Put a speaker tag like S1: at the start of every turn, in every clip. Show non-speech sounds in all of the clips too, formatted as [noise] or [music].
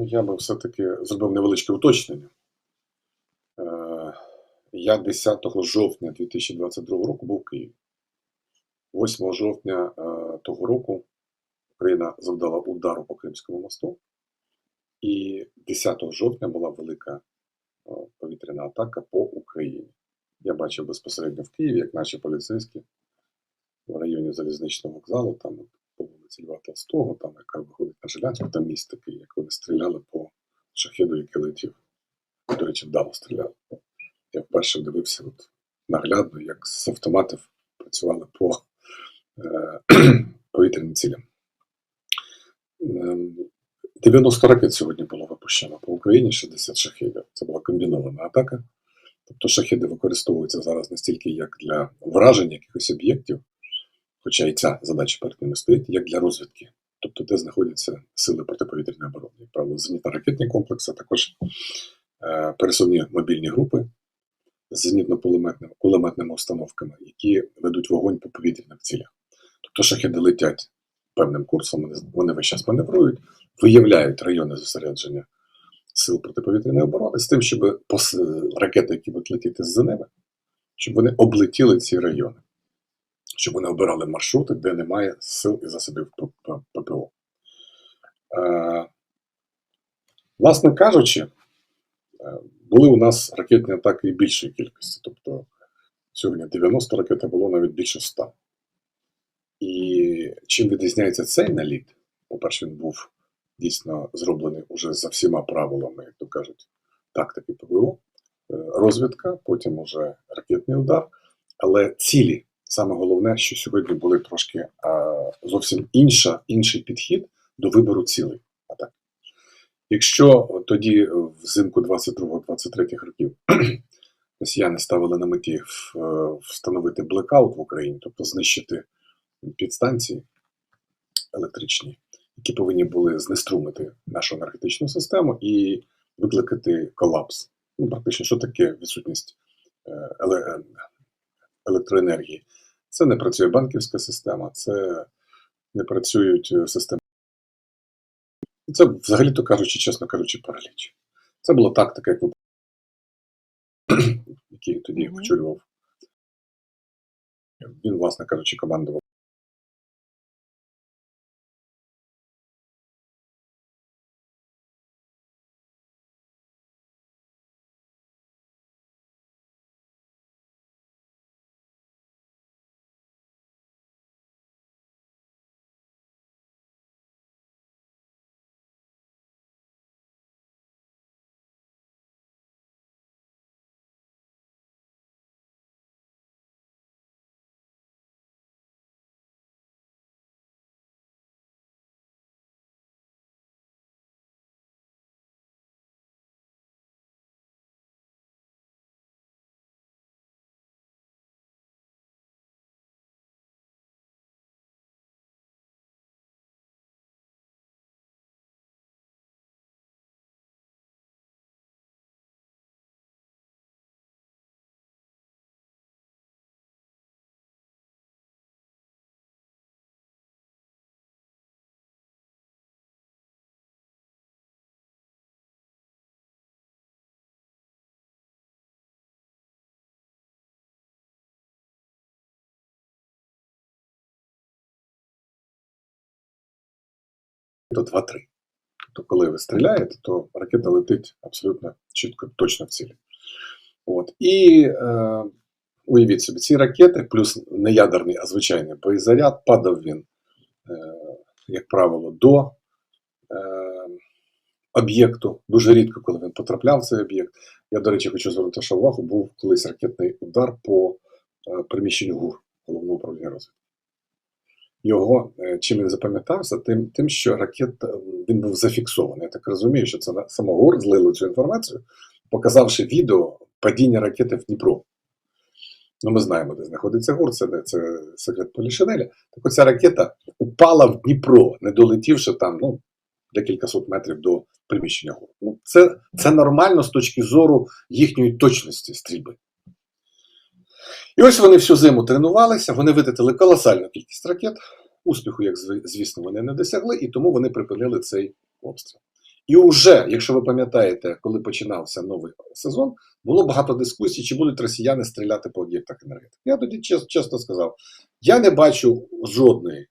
S1: Ну, я би все-таки зробив невеличке уточнення. Е, Я 10 жовтня 2022 року був в Києві. 8 жовтня е, того року Україна завдала удару по Кримському мосту, і 10 жовтня була велика е, повітряна атака по Україні. Я бачив безпосередньо в Києві, як наші поліцейські в районі залізничного вокзалу, там вулиці Льва Толстого, там яка виходить на Жилянську, там міст такий, як вони стріляли по шахеду, який летів. До речі, вдало стріляли. Я вперше дивився от, наглядно, як з автоматів працювали по е, [clears throat] повітряним цілям. Ем, 90 ракет сьогодні було випущено по Україні, 60 шахедів. Це була комбінована атака. Тобто шахеди використовуються зараз не стільки як для враження якихось об'єктів, хоча і ця задача перед ними стоїть, як для розвідки. Тобто, де знаходяться сили протиповітряної оборони, як правило, зенітно-ракетні комплекси, а також е, пересувні мобільні групи з зенітно-кулеметними кулеметними установками, які ведуть вогонь по повітряних цілях. Тобто шахеди летять певним курсом, вони, весь час маневрують, виявляють райони зосередження сил протиповітряної оборони з тим, щоб ракети, які будуть летіти з ними, щоб вони облетіли ці райони, щоб вони обирали маршрути, де немає сил і засобів ППО. Е, власне кажучи, е, були у нас ракетні атаки і більшої кількості. Тобто сьогодні 90 ракет, а було навіть більше 100. І чим відрізняється цей наліт? По-перше, він був дійсно зроблений уже за всіма правилами, як то кажуть, тактики ПВО, е, розвідка, потім уже ракетний удар. Але цілі, саме головне, що сьогодні були трошки а, зовсім інша, інший підхід до вибору цілей атак. Якщо тоді е, взимку 22-23 років [clears throat] росіяни ставили на меті е, встановити блекаут в Україні, тобто знищити підстанції електричні, які повинні були знеструмити нашу енергетичну систему і викликати колапс. Ну, практично, що таке відсутність е, е, електроенергії? Це не працює банківська система, це не працюють е, системи. Це, взагалі-то кажучи, чесно кажучи, параліч. Це була тактика, як ви [clears throat] який тоді
S2: Мгм.
S1: Він, власне кажучи, командував. До 2-3. Тобто, коли ви стріляєте, то ракета летить абсолютно чітко, точно в цілі. От. І е, уявіть собі, ці ракети, плюс не ядерний, а звичайний боєзаряд, падав він, е, як правило, до е, об'єкту. Дуже рідко, коли він потрапляв в цей об'єкт. Я, до речі, хочу звернути увагу, був колись ракетний удар по е, приміщенню ГУР. Його е, чим він запам'ятався, тим, тим, що ракет е, він був зафіксований. Я так розумію, що це саме злило цю інформацію, показавши відео падіння ракети в Дніпро. Ну, ми знаємо, де знаходиться ГУР, це, це секрет Полішинеля. Так оця ракета упала в Дніпро, не долетівши там ну, декілька сот метрів до приміщення ГУР. Ну, це, це нормально з точки зору їхньої точності стрільби. І ось вони всю зиму тренувалися, вони витратили колосальну кількість ракет. Успіху, як звісно, вони не досягли, і тому вони припинили цей обстріл. І вже, якщо ви пам'ятаєте, коли починався новий сезон, було багато дискусій, чи будуть росіяни стріляти по об'єктах енергетики. Я тоді чес- чесно сказав: я не бачу жодної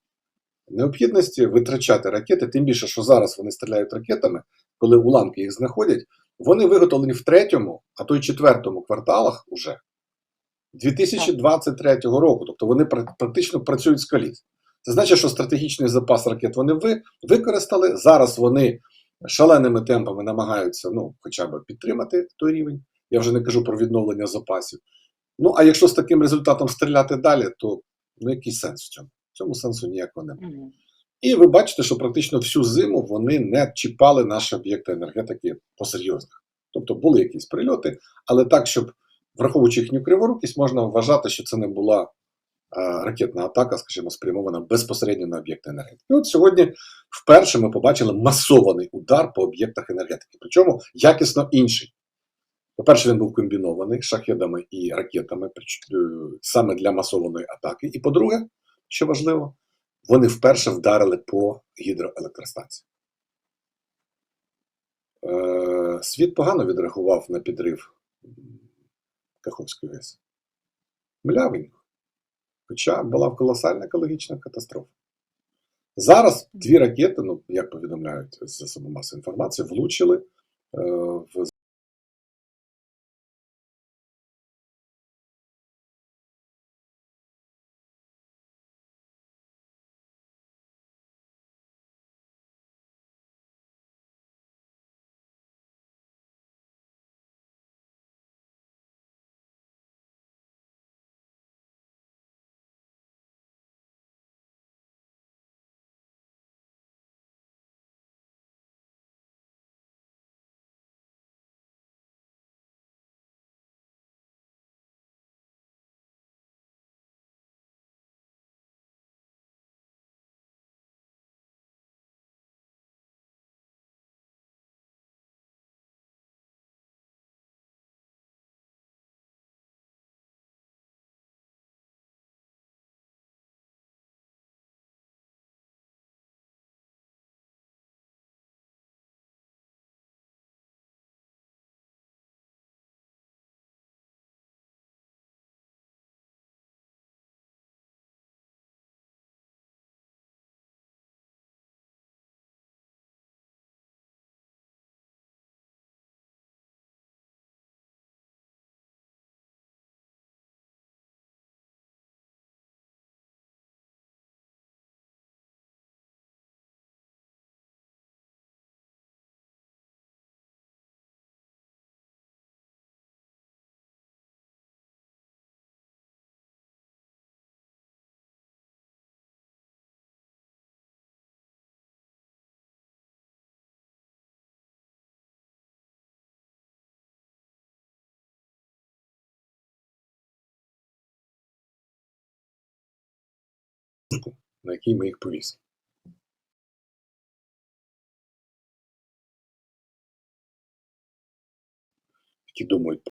S1: необхідності витрачати ракети, тим більше, що зараз вони стріляють ракетами, коли уламки їх знаходять, вони виготовлені в третьому, а то й четвертому кварталах уже 2023 року. Тобто вони практично працюють з коліс. Це значить, що стратегічний запас ракет вони ви, використали. Зараз вони шаленими темпами намагаються ну, хоча б підтримати той рівень. Я вже не кажу про відновлення запасів. Ну, а якщо з таким результатом стріляти далі, то ну, який сенс в цьому? В цьому сенсу ніякого немає. І ви бачите, що практично всю зиму вони не чіпали наші об'єкти енергетики посерйозних. Тобто були якісь прильоти, але так, щоб враховуючи їхню криворукість, можна вважати, що це не була ракетна атака, скажімо, спрямована безпосередньо на об'єкти енергетики. І от сьогодні вперше ми побачили масований удар по об'єктах енергетики, причому якісно інший. По-перше, він був комбінований шахедами і ракетами е, саме для масованої атаки. І по-друге, що важливо, вони вперше вдарили по гідроелектростанції. Е, світ погано відреагував на підрив Каховської ГЕС. Млявенько. Хоча була колосальна екологічна катастрофа. Зараз дві ракети, ну як повідомляють з засобів масової інформації, влучили е, в на якій ми їх повісили. Які думають